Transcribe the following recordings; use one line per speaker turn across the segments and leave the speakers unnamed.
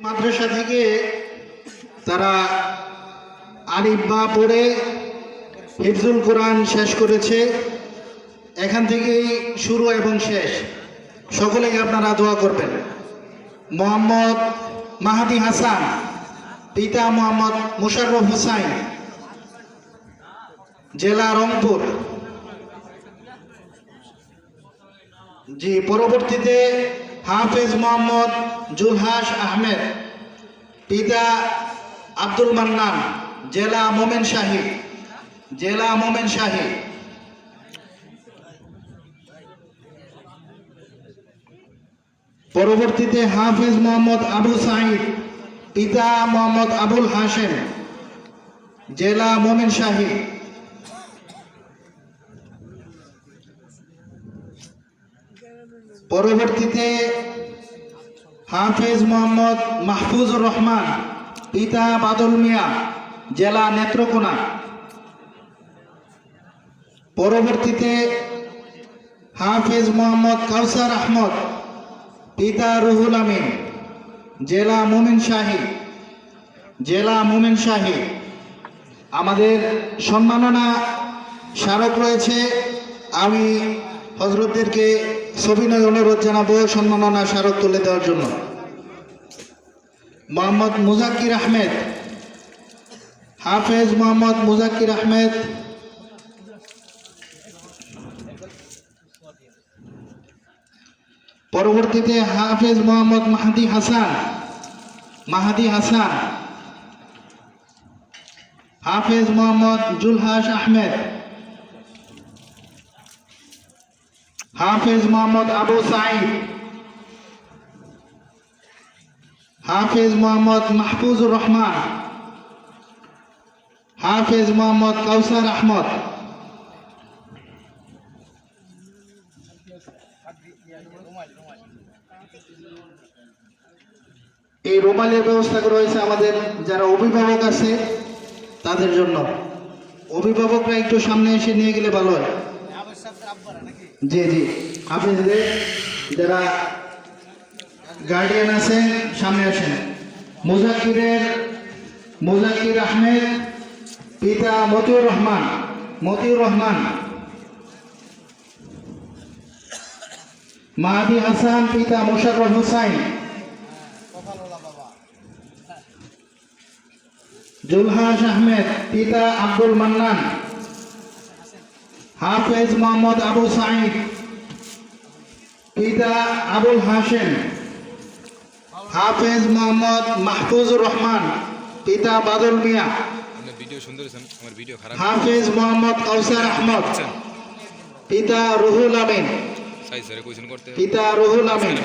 মাদ্রাসা থেকে তারা আলিফ বা পড়ে হিফজুল কোরআন শেষ করেছে। এখান থেকেই শুরু এবং শেষ। সকলেই আপনারা দোয়া করবেন। মোহাম্মদ মাহাদি হাসান, পিতা মোহাম্মদ মুশাররফ হুসাইন, জেলা রংপুর। জি, পরবর্তীতে হাফেজ মোহাম্মদ জুলহাস আহমেদ, পিতা আব্দুল মান্নান, জেলা মোমেন শাহী, জেলা মোমেন শাহী। পরবর্তীতে হাফিজ মোহাম্মদ আবু সাঈদ, পিতা মোহাম্মদ আবুল হাশেম, জেলা মোমিন শাহী। পরবর্তীতে হাফেজ মোহাম্মদ মাহফুজুর রহমান, পিতা বাদল মিয়া, জেলা নেত্রকোনা। পরবর্তীতে হাফেজ মোহাম্মদ কাউসার আহমদ, পিতা রুহুল আমিন, জেলা মোমিন শাহী। জেলা মোমিন শাহী। আমাদের সম্মাননা স্মারক রয়েছে। আমি হজরতদেরকে সবিনয় অনুরোধ জানাব, সম্মাননা স্মারক তুলে দেওয়ার জন্য। মোহাম্মদ মুজাক্কির আহমেদ, হাফেজ মোহাম্মদ মুজাক্কির আহমেদ। পরবর্তীতে হাফেজ মোহাম্মদ মাহাদি হাসান মাহাদি হাসান। হাফেজ মোহাম্মদ জুলহাস আহমেদ। হাফেজ মোহাম্মদ আবু সাইদ। হাফেজ মোহাম্মদ মাহফুজুর রহমান। হাফেজ মোহাম্মদ কাউসার আহমদ। এই রুমালের ব্যবস্থা করা হয়েছে আমাদের যারা অভিভাবক আছে, তাদের জন্য। অভিভাবকরা একটু সামনে এসে নিয়ে গেলে ভালো হয়। জি জি। হাফিজদের যারা গার্ডিয়ান আছেন, সামনে আসেন। মুজাকিরের মুজাকির আহমেদ, পিতা মতিউর রহমান মতিউর রহমান। মাহাদি হাসান, পিতা মোশাররফ হুসাইন। জুলহাস আহমেদ, পিতা আব্দুল মান্নান। হাফেজ মোহাম্মদ আবু সাঈদ পিতা আবুল হাশেম হাফেজ মোহাম্মদ মাহফুজুর রহমান পিতা বাদল মিয়া হাফেজ মোহাম্মদ কাউসার আহমদ পিতা রুহুল আমিন পিতা রুহুল আমিন।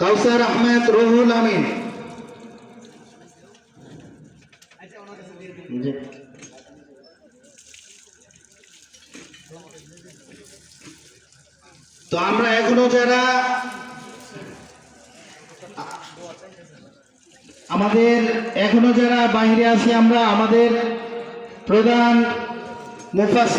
কাউসার আহমেদ রুহুল আমিন। তো আমরা এখনও যারা আমাদের এখনও যারা বাহিরে আছি আমরা আমাদের প্রধান মুফাসির